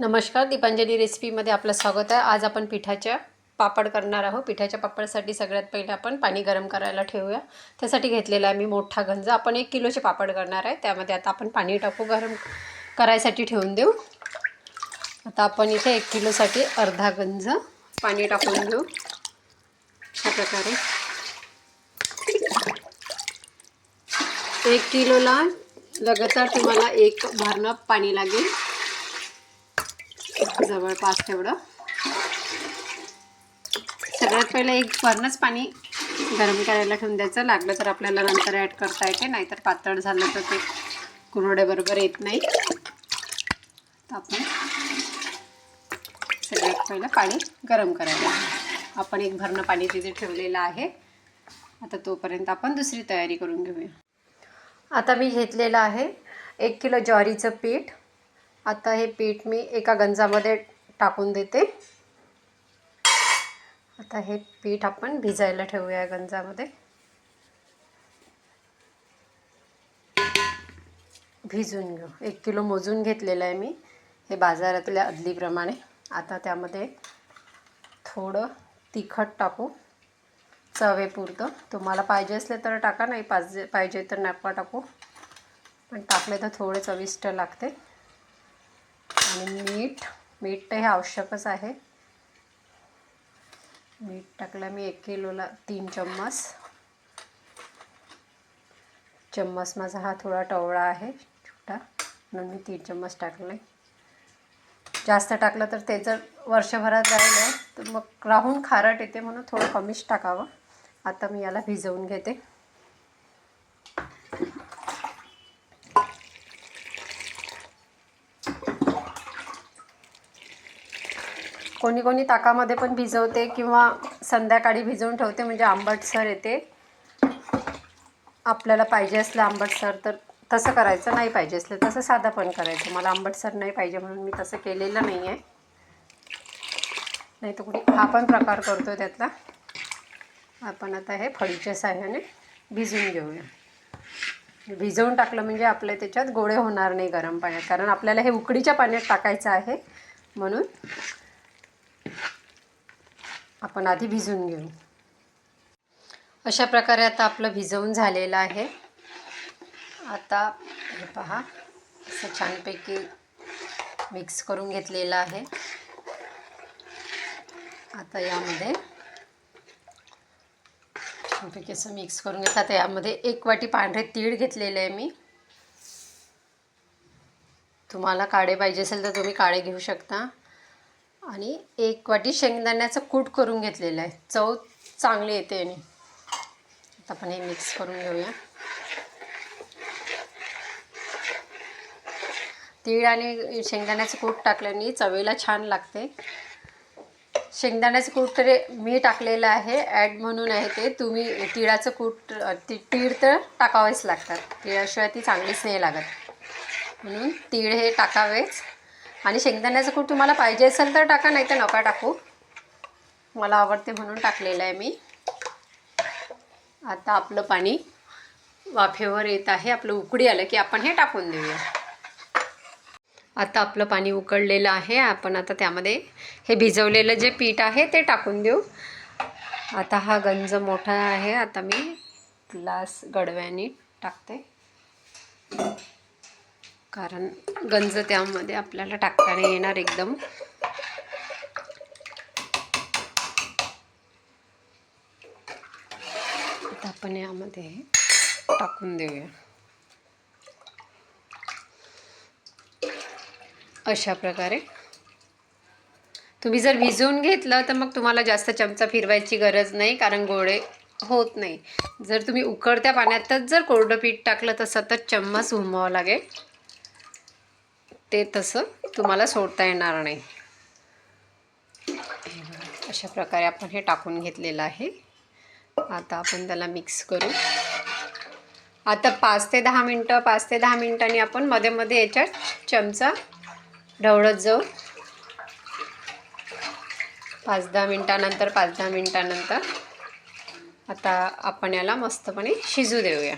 नमस्कार दीपांजली रेसिपीमध्ये आपलं स्वागत आहे. आज आपण पिठाच्या पापड करणार आहोत. पिठाच्या पापडसाठी सगळ्यात पहिले आपण पाणी गरम करायला ठेवूया. त्यासाठी घेतलेला आहे मी मोठा गंज. आपण एक किलोचे पापड करणार आहे. त्यामध्ये आता आपण पाणी टाकू गरम करायसाठी ठेवून देऊ. आता आपण इथे एक किलोसाठी अर्धा गंज पाणी टाकून घेऊ अशा प्रकारे. एक किलोला लगातार तुम्हाला एक भरणं पाणी लागेल. जवळपास तेवढं. सगळ्यात पहिलं एक भरणंच पाणी गरम करायला ठेवून द्यायचं. लागलं तर आपल्याला नंतर ॲड करता येते नाहीतर पातळ झालं तर ते कुरवड्याबरोबर येत नाही. तर आपण सगळ्यात पहिलं पाणी गरम करायला. आपण एक भरणं पाणी तिथे ठेवलेलं आहे. आता तोपर्यंत आपण दुसरी तयारी करून घेऊया. आता मी घेतलेलं आहे एक किलो ज्वारीचं पीठ. आता हे पीठ मी एका गंजामध्ये टाकून देते. आता हे पीठ आपण भिजायला ठेवूया गंजामध्ये. भिजून घेऊ. एक किलो मोजून घेतलेलं आहे मी. हे बाजारातल्या अदलीप्रमाणे. आता त्यामध्ये थोडं तिखट टाकू. चवेपुरतं. तुम्हाला पाहिजे असले तर टाका नाही पाहिजे पाहिजे तर नका टाकू. पण टाकले तर थोडे चविष्ट लागते. आणि मीठ मीठ तर हे आवश्यकच आहे. मीठ टाकलं मी एक किलोला तीन चम्मच. चम्मच माझा हा थोडा टवळा आहे छोटा. म्हणून मी तीन चम्मच टाकले जास्त टाकलं तर ते जर वर्षभरात राहिलं तर मग राहून खारट येते म्हणून थोडं कमीच टाकावं. आता मी याला भिजवून घेते. कोणी कोणी ताकामध्ये पण भिजवते किंवा संध्याकाळी भिजवून ठेवते म्हणजे आंबटसर येते. आपल्याला पाहिजे असलं आंबटसर तर तसं करायचं नाही पाहिजे असलं तसं साधं पण करायचं. मला आंबटसर नाही पाहिजे म्हणून मी तसं केलेलं नाही आहे नाही तर कुठे हा पण प्रकार करतो त्यातला. आपण आता हे फळीच्या साह्याने भिजवून घेऊया. भिजवून टाकलं म्हणजे आपल्या त्याच्यात गोळे होणार नाही गरम पाण्यात कारण आपल्याला हे उकडीच्या पाण्यात टाकायचं आहे म्हणून. आपण आधी भिजून घेऊ. अशा प्रकारे आता आपलं भिजवून झालेलं आहे. आता हे पहा असं छानपैकी मिक्स करून घेतलेलं आहे. आता यामध्ये छानपैकी असं मिक्स करून घेतलं. आता यामध्ये एक वाटी पांढरे तीळ घेतलेले आहे मी. तुम्हाला काळे पाहिजे असेल तर तुम्ही काळे घेऊ शकता. आणि एक वाटी शेंगदाण्याचं कूट करून घेतलेलं आहे. चव चांगली येते आणि. आता आपण हे मिक्स करून घेऊया. तीळ आणि शेंगदाण्याचं कूट टाकल्याने चवीला छान लागते. शेंगदाण्याचं कूट तर मी टाकलेलं आहे. ॲड म्हणून आहे ते. तुम्ही तिळाचं कूट ती तीळ तर टाकावेच लागतात. तिळाशिवाय ती चांगलीच नाही लागत. म्हणून तीळ हे टाकावेच. आणि शेंगदाण्याचं कूट तुम्हाला पाहिजे असेल तर टाका नाही तर नका टाकू. मला आवडते म्हणून टाकलेलं आहे मी. आता आपलं पाणी वाफेवर येत आहे. आपलं उकडी आलं की आपण हे टाकून देऊया. आता आपलं पाणी उकळलेलं आहे. आपण आता त्यामध्ये हे भिजवलेलं जे पीठ आहे ते टाकून देऊ. आता हा गंज मोठा आहे. आता मी ग्लास गडव्याने टाकते. कारण गंज त्यामध्ये आपल्याला टाकताना येणार एकदम. आता आपण यामध्ये टाकून देऊया. अशा प्रकारे. तुम्ही जर भिजवून घेतलं तर मग तुम्हाला जास्त चमचा फिरवायची गरज नाही कारण गोळे होत नाही. जर तुम्ही उकळत्या पाण्यातच जर कोरडं पीठ टाकलं तर सतत चम्मच घुमवावं लागेल. ते तसं. तुम्हाला सोडता येणार नाही. अशा प्रकारे आपण हे टाकून घेतलेलं आहे. आता आपण त्याला मिक्स करू. आता पाच ते दहा मिनटं पाच ते दहा मिनटांनी आपण मध्ये मध्ये याच्यात चमचा ढवळत जाऊ. पाच दहा मिनटानंतर पाच दहा मिनटानंतर आता आपण याला मस्तपणे शिजू देऊया.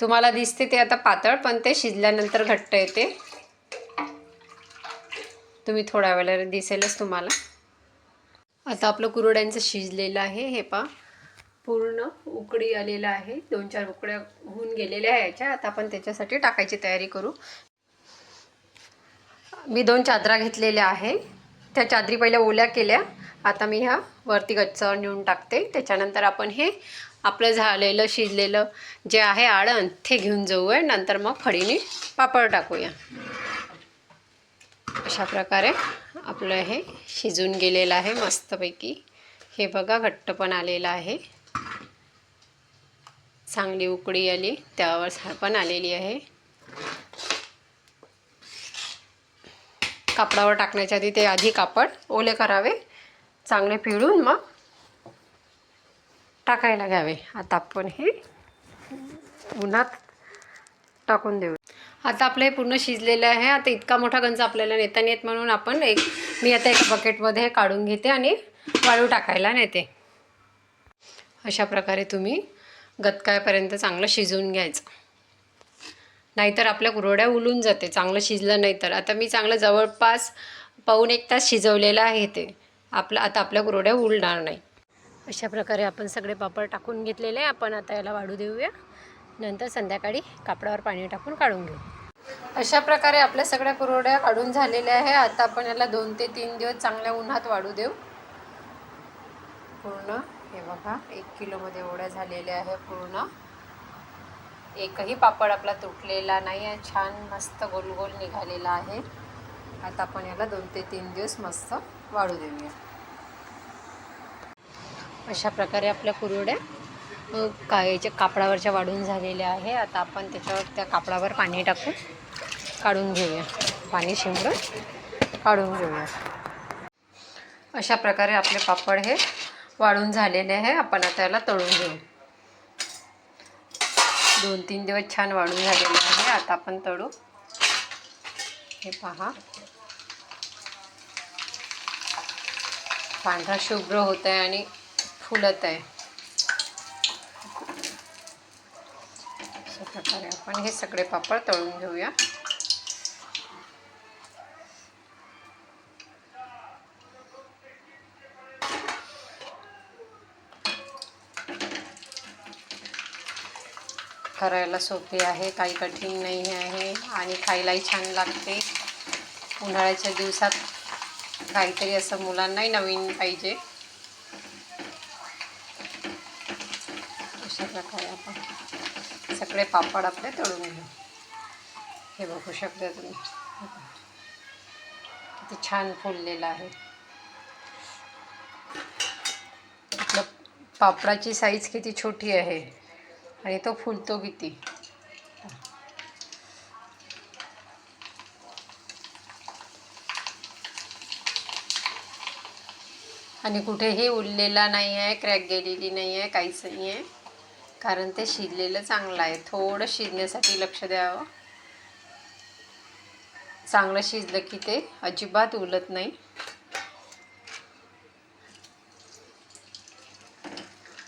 तुम्हाला दिसते ते आता पातळ पण ते शिजल्यानंतर घट्ट येते. तुम्ही थोड्या वेळेला दिसेलच तुम्हाला. आता आपलं कुरड्यांचं शिजलेलं आहे हे पा पूर्ण उकडी आलेलं आहे. दोन चार उकड्या होऊन गेलेल्या आहे याच्या. आता आपण त्याच्यासाठी टाकायची तयारी करू. मी दोन चादरा घेतलेल्या आहे. त्या चादरी पहिल्या ओल्या केल्या. आता मी ह्या वरती गच्चावर नेऊन टाकते. त्याच्यानंतर आपण हे आपलं झालेलं शिजलेलं जे आहे आळण ते घेऊन जाऊया. नंतर मग फळीने पापड टाकूया. अशा प्रकारे आपलं हे शिजून गेलेलं आहे मस्तपैकी. हे बघा घट्ट पण आलेलं आहे. चांगली उकडी आली त्यावर झाड पण आलेली आहे. कापडावर टाकण्याच्या आधी ते आधी कापड ओले करावे चांगले पिळून मग टाकायला घ्यावे. आता आपण हे उन्हात टाकून देऊ. आता आपलं हे पूर्ण शिजलेलं आहे. आता इतका मोठा गंज आपल्याला नेता नाही येत म्हणून आपण एक मी आता एका बकेटमध्ये हे काढून घेते आणि वाळू टाकायला नेते. अशा प्रकारे तुम्ही गतकायपर्यंत चांगलं शिजवून घ्यायचं. नाहीतर आपल्या कुरवड्या उलून जाते. चांगलं शिजलं नाही तर. आता मी चांगलं जवळपास पाऊन एक तास शिजवलेलं आहे ते. आपलं आता आपल्या कुरवड्या उलणार नाही. अशा प्रकारे आपण सगळे पापड टाकून घेतलेले आहे. आपण आता याला वाढू देऊया. नंतर संध्याकाळी कापडावर पाणी टाकून काढून घेऊ. अशा प्रकारे आपल्या सगळ्या कुरवड्या काढून झालेल्या आहे आता आपण याला दोन ते तीन दिवस चांगल्या उन्हात वाढू देऊ. पूर्ण हे बघा एक किलोमध्ये एवढ्या झालेल्या आहे पूर्ण. एकही पापड आपला तुटलेला नाही आहे छान मस्त गोल गोल निघालेला आहे. आता आपण याला दोन ते तीन दिवस मस्त वाढू देऊया. अशा प्रकारे आपल्या कुरवड्या अ, कायच्या कापडावरच्या वाढून झालेल्या आहे. आता आपण त्याच्यावर त्या कापडावर पाणी टाकून काढून घेऊया. पाणी शिंपडून काढून घेऊया. अशा प्रकारे आपले पापड हे वाढून झालेले आहे. आपण आता याला तळून घेऊ. दोन तीन दिवस छान वाढून झालेले आहे. आता आपण तळू. हे पहा. पांढरा शुभ्र होत आहे आणि फुलत आहे. अशा प्रकारे आपण हे सगळे पापड तळून घेऊया. करायला सोपे आहे काही कठीण नाही आहे आणि खायलाही छान लागते. उन्हाळ्याच्या दिवसात काहीतरी असं मुलांनाही नवीन पाहिजे. अशा प्रकारे आपण सगळे पापड आपले तळून घेऊ. हे बघू शकता तुम्ही. किती छान फुललेलं आहे. आपलं पापडाची साईज किती छोटी आहे. आणि तो फुलतो किती. आणि कुठेही उरलेला नाही आहे क्रॅक गेलेली नाही आहे काहीच नाही आहे कारण ते शिजलेलं चांगलं आहे. थोडं शिजण्यासाठी लक्ष द्यावं. चांगलं शिजलं की ते अजिबात उलत नाही.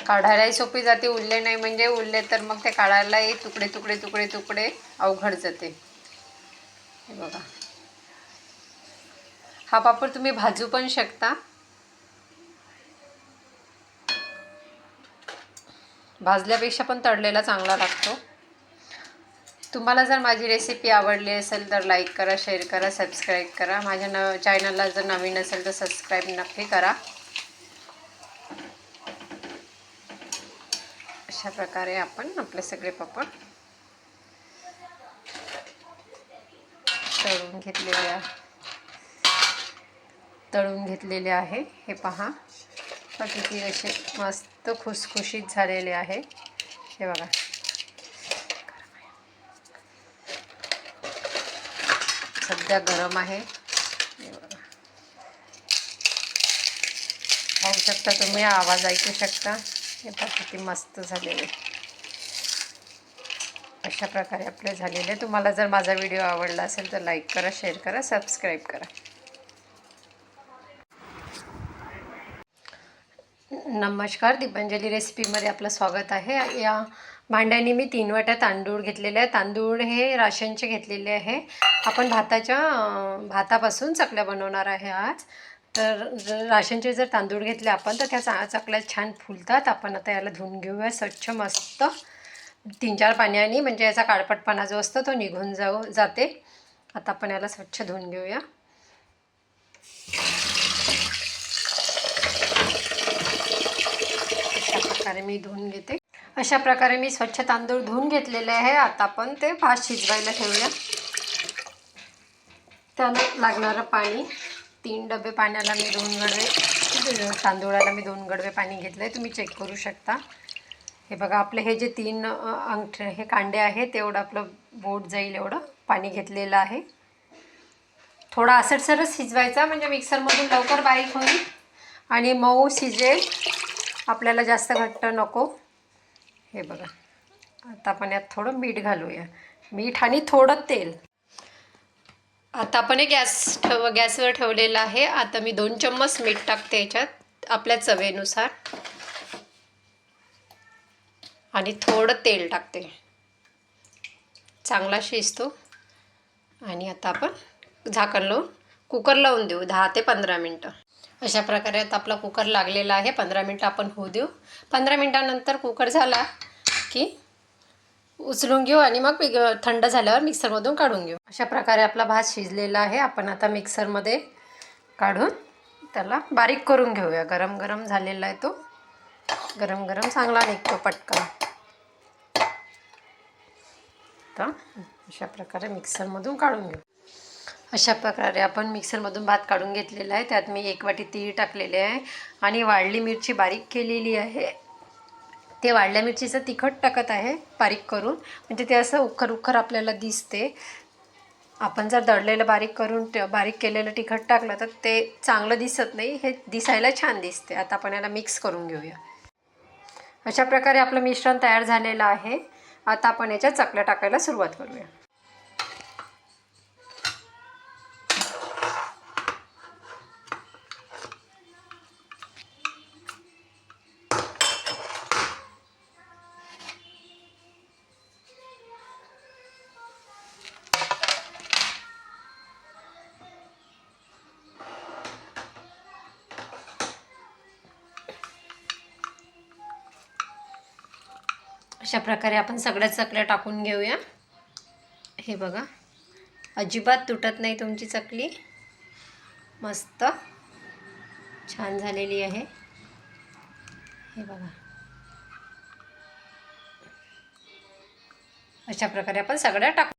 काढायलाही सोपी जाते उरले नाही म्हणजे उरले तर मग ते काढायलाही तुकडे तुकडे तुकडे तुकडे अवघड जाते. हे बघा. हा पापड तुम्ही भाजू पण शकता. भाजल्यापेक्षा पण तळलेला चांगला लागतो. तुम्हाला जर माझी रेसिपी आवडली असेल तर लाईक करा शेअर करा सबस्क्राईब करा. माझ्या न चॅनलला जर नवीन असेल तर सबस्क्राईब नक्की करा. अशा प्रकारे आपण आपले सगळे पापड तळून घेतलेले तळून घेतलेले आहे. हे पहा. बघा किती असे मस्त खुसखुशीत झालेले आहे. हे बघा. सध्या गरम आहे. पाहू शकता तुम्ही आवाज ऐकू शकता. हे बघा किती मस्त झालेले. अशा प्रकारे आपले झालेले. तुम्हाला जर माझा व्हिडिओ आवडला असेल तर लाईक करा शेअर करा सबस्क्राईब करा. नमस्कार दीपांजली रेसिपीमध्ये आपलं स्वागत आहे. या भांड्याने मी तीन वाट्या तांदूळ घेतलेले आहे. तांदूळ हे राशनचे घेतलेले आहे. आपण भाताच्या भातापासून चकल्या बनवणार आहे आज. तर जर राशनचे जर तांदूळ घेतले आपण तर त्या चा चकल्या छान फुलतात. आपण आता याला धुवून घेऊया. स्वच्छ मस्त तीन चार पाण्याने म्हणजे याचा काळपटपणा जो असतो तो निघून जाऊ जाते. आता आपण याला स्वच्छ धुवून घेऊया अशा प्रकारे मी धुवून घेते. अशा प्रकारे मी स्वच्छ तांदूळ धुवून घेतलेले आहे. आता आपण ते भात शिजवायला ठेवूया. त्याला लागणारं पाणी तीन डबे पाण्याला मी दोन गडवे तांदूळाला मी दोन गडवे पाणी घेतलं आहे तुम्ही चेक करू शकता. हे बघा आपले हे जे तीन अंगठ हे कांडे आहेत तेवढं आपलं बोट जाईल एवढं पाणी घेतलेलं आहे. थोडा असरसरच शिजवायचा म्हणजे मिक्सरमधून लवकर बारीक होईल. आणि मऊ शिजेल. आपल्याला जास्त घट्ट नको. हे बघा. आता आपण यात थोडं मीठ घालूया. मीठ आणि थोडं तेल. आता आपण हे गॅस ठेव गॅसवर ठेवलेलं आहे. आता मी दोन चम्मच मीठ टाकते याच्यात आपल्या चवेनुसार. आणि थोडं तेल टाकते. चांगला शिजतो. आणि आता आपण झाकण लावून कुकर लावून देऊ दहा ते पंधरा मिनटं. अशा प्रकारे आता आपला कुकर लागलेला आहे. पंधरा मिनटं आपण होऊ देऊ. पंधरा मिनटानंतर कुकर झाला की उचलून घेऊ आणि मग थंड झाल्यावर मिक्सरमधून काढून घेऊ. अशा प्रकारे आपला भात शिजलेला आहे. आपण आता मिक्सरमध्ये काढून त्याला बारीक करून घेऊया. गरम गरम झालेला आहे तो. गरम गरम चांगला निघतो पटकन. तर अशा प्रकारे मिक्सरमधून काढून घेऊ. अशा प्रकारे आपण मिक्सरमधून भात काढून घेतलेला आहे. त्यात मी एक वाटी तीळ टाकलेले आहे आणि वाढली मिरची बारीक केलेली आहे. ते वाढल्या मिरचीचं तिखट टाकत आहे बारीक करून. म्हणजे ते असं उखर उखर आपल्याला दिसते. आपण जर दडलेलं बारीक करून बारीक केलेलं तिखट टाकलं तर ते चांगलं दिसत नाही. हे दिसायला छान दिसते. आता आपण याला मिक्स करून घेऊया. अशा प्रकारे आपलं मिश्रण तयार झालेलं आहे. आता आपण याच्या चकल्या टाकायला सुरुवात करूया. अशा प्रकारे आपण सगळ्या चकल्या टाकून घेऊया. हे बघा. अजिबात तुटत नाही तुमची चकली. मस्त. छान झालेली आहे. हे बघा. अशा प्रकारे आपण सगळ्या टाकू